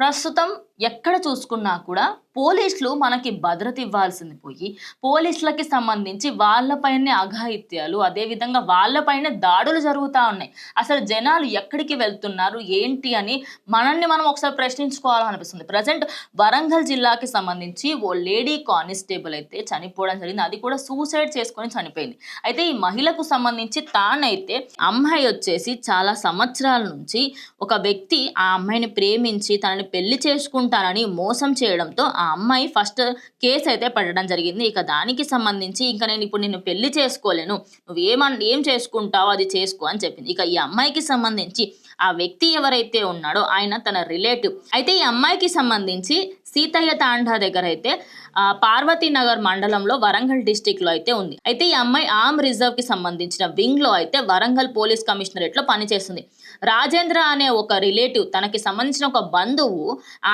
ప్రస్తుతం ఎక్కడ చూసుకున్నా కూడా పోలీసులు మనకి భద్రత ఇవ్వాల్సింది పోయి పోలీసులకి సంబంధించి వాళ్ళపైనే అఘాయిత్యాలు అదేవిధంగా వాళ్ళపైన దాడులు జరుగుతూ ఉన్నాయి. అసలు జనాలు ఎక్కడికి వెళ్తున్నారు? ఏంటి అని మనల్ని మనం ఒకసారి ప్రశ్నించుకోవాలనిపిస్తుంది. ప్రజెంట్ వరంగల్ జిల్లాకి సంబంధించి ఓ లేడీ కానిస్టేబుల్ అయితే చనిపోవడం జరిగింది. అది కూడా సూసైడ్ చేసుకొని చనిపోయింది. అయితే ఈ మహిళకు సంబంధించి తానైతే అమ్మాయి వచ్చేసి చాలా సంవత్సరాల నుంచి ఒక వ్యక్తి ఆ అమ్మాయిని ప్రేమించి తనని పెళ్ళి చేసుకుంటానని మోసం చేయడంతో ఆ అమ్మాయి ఫస్ట్ కేసు అయితే పడడం జరిగింది. ఇక దానికి సంబంధించి ఇంకా నేను ఇప్పుడు నిన్ను పెళ్ళి చేసుకోలేను. నువ్వు ఏమన్ ఏం చేసుకుంటావో అది చేసుకో అని చెప్పింది. ఇక ఈ అమ్మాయికి సంబంధించి ఆ వ్యక్తి ఎవరైతే ఉన్నాడో ఆయన తన రిలేటివ్. అయితే ఈ అమ్మాయికి సంబంధించి సీతయ్య తాండా దగ్గర అయితే ఆ, పార్వతీనగర్ మండలంలో వరంగల్ డిస్టిక్లో అయితే ఉంది. అయితే ఈ అమ్మాయి ఆమ్ రిజర్వ్కి సంబంధించిన వింగ్లో అయితే వరంగల్ పోలీస్ కమిషనరేట్లో పనిచేస్తుంది. రాజేంద్ర అనే ఒక రిలేటివ్ తనకి సంబంధించిన ఒక బంధువు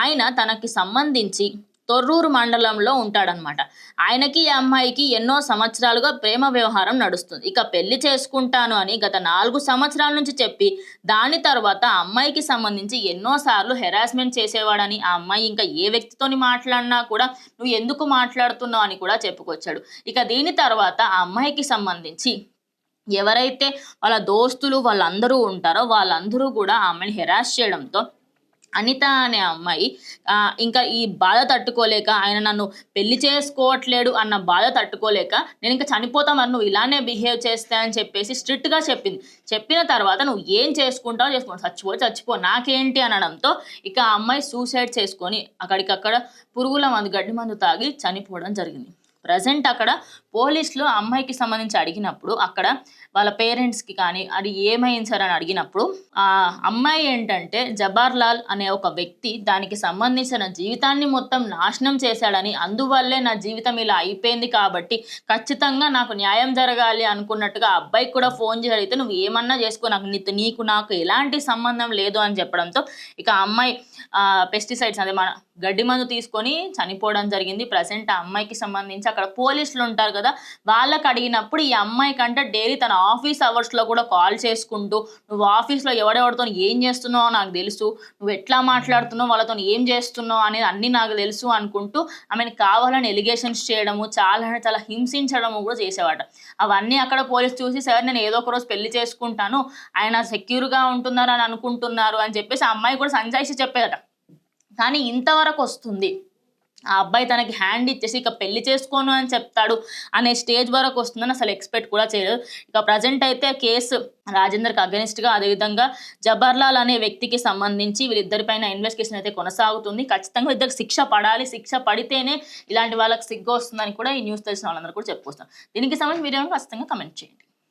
ఆయన తనకి సంబంధించి తొర్రూరు మండలంలో ఉంటాడనమాట ఆయనకి ఈ అమ్మాయికి ఎన్నో సంవత్సరాలుగా ప్రేమ వ్యవహారం నడుస్తుంది. ఇక పెళ్ళి చేసుకుంటాను అని గత నాలుగు సంవత్సరాల నుంచి చెప్పి దాని తర్వాత అమ్మాయికి సంబంధించి ఎన్నోసార్లు హెరాస్మెంట్ చేసేవాడని ఆ అమ్మాయి ఇంకా ఏ వ్యక్తితోని మాట్లాడినా కూడా నువ్వు ఎందుకు మాట్లాడుతున్నావు అని కూడా చెప్పుకొచ్చాడు. ఇక దీని తర్వాత ఆ అమ్మాయికి సంబంధించి ఎవరైతే వాళ్ళ దోస్తులు వాళ్ళందరూ ఉంటారో వాళ్ళందరూ కూడా ఆమెను హెరాస్ చేయడంతో అనిత అనే అమ్మాయి ఇంకా ఈ బాధ తట్టుకోలేక ఆయన నన్ను పెళ్ళి చేసుకోవట్లేడు అన్న బాధ తట్టుకోలేక నేను ఇంకా చనిపోతా మరి నువ్వు ఇలానే బిహేవ్ చేస్తా అని చెప్పేసి స్ట్రిక్ట్గా చెప్పింది. చెప్పిన తర్వాత నువ్వు ఏం చేసుకుంటావో చేసుకో చచ్చిపో చచ్చిపో నాకేంటి అనడంతో ఇక ఆ అమ్మాయి సూసైడ్ చేసుకొని అక్కడికక్కడ పురుగుల మందు గడ్డి మందు తాగి చనిపోవడం జరిగింది. ప్రజెంట్ అక్కడ పోలీసులు అమ్మాయికి సంబంధించి అడిగినప్పుడు అక్కడ వాళ్ళ పేరెంట్స్కి కానీ అది ఏమైంది సార్ అని అడిగినప్పుడు ఆ అమ్మాయి ఏంటంటే జబార్లాల్ అనే ఒక వ్యక్తి దానికి సంబంధించిన జీవితాన్ని మొత్తం నాశనం చేశాడని అందువల్లే నా జీవితం ఇలా అయిపోయింది కాబట్టి ఖచ్చితంగా నాకు న్యాయం జరగాలి అనుకున్నట్టుగా అబ్బాయికి కూడా ఫోన్ చేసి అడిగితే నువ్వు ఏమన్నా చేసుకో నాకు నీతో నీకు నాకు ఎలాంటి సంబంధం లేదు అని చెప్పడంతో ఇక అమ్మాయి పెస్టిసైడ్స్ అదే మన గడ్డి మందు తీసుకొని చనిపోవడం జరిగింది. ప్రజెంట్ ఆ అమ్మాయికి సంబంధించి అక్కడ పోలీసులు ఉంటారు కదా వాళ్ళకి అడిగినప్పుడు ఈ అమ్మాయి కంటే డైలీ తన ఆఫీస్ అవర్స్లో కూడా కాల్ చేసుకుంటూ నువ్వు ఆఫీస్లో ఎవడెవడితో ఏం చేస్తున్నావో నాకు తెలుసు నువ్వు ఎట్లా మాట్లాడుతున్నావు వాళ్ళతో ఏం చేస్తున్నావు అనేది అన్నీ నాకు తెలుసు అనుకుంటూ ఆమెను కావాలని ఎలిగేషన్స్ చేయడము చాలా చాలా హింసించడము కూడా చేసేవాట. అవన్నీ అక్కడ పోలీస్ చూసి సార్ నేను ఏదో ఒక రోజు పెళ్ళి చేసుకుంటాను ఆయన సెక్యూర్గా ఉంటున్నారు అని అనుకుంటున్నారు అని చెప్పేసి ఆ అమ్మాయి కూడా సంజాయిషి చెప్పేదట. కానీ ఇంతవరకు వస్తుంది. ఆ అబ్బాయి తనకి హ్యాండ్ ఇచ్చేసి ఇక పెళ్ళి చేసుకోను అని చెప్తాడు అనే స్టేజ్ వరకు వస్తుందని అసలు ఎక్స్పెక్ట్ కూడా చేయలేదు. ఇక ప్రజెంట్ అయితే కేసు రాజేందర్కి అగెనిస్ట్గా అదేవిధంగా జబర్లాల్ అనే వ్యక్తికి సంబంధించి వీళ్ళిద్దరిపైన ఇన్వెస్టిగేషన్ అయితే కొనసాగుతుంది. ఖచ్చితంగా ఇద్దరికి శిక్ష పడాలి. శిక్ష పడితేనే ఇలాంటి వాళ్ళకి సిగ్గు వస్తుందని కూడా ఈ న్యూస్ తెలిసిన వాళ్ళందరూ కూడా చెప్పుకొస్తాం దీనికి సంబంధించి మీరు ఖచ్చితంగా కమెంట్ చేయండి.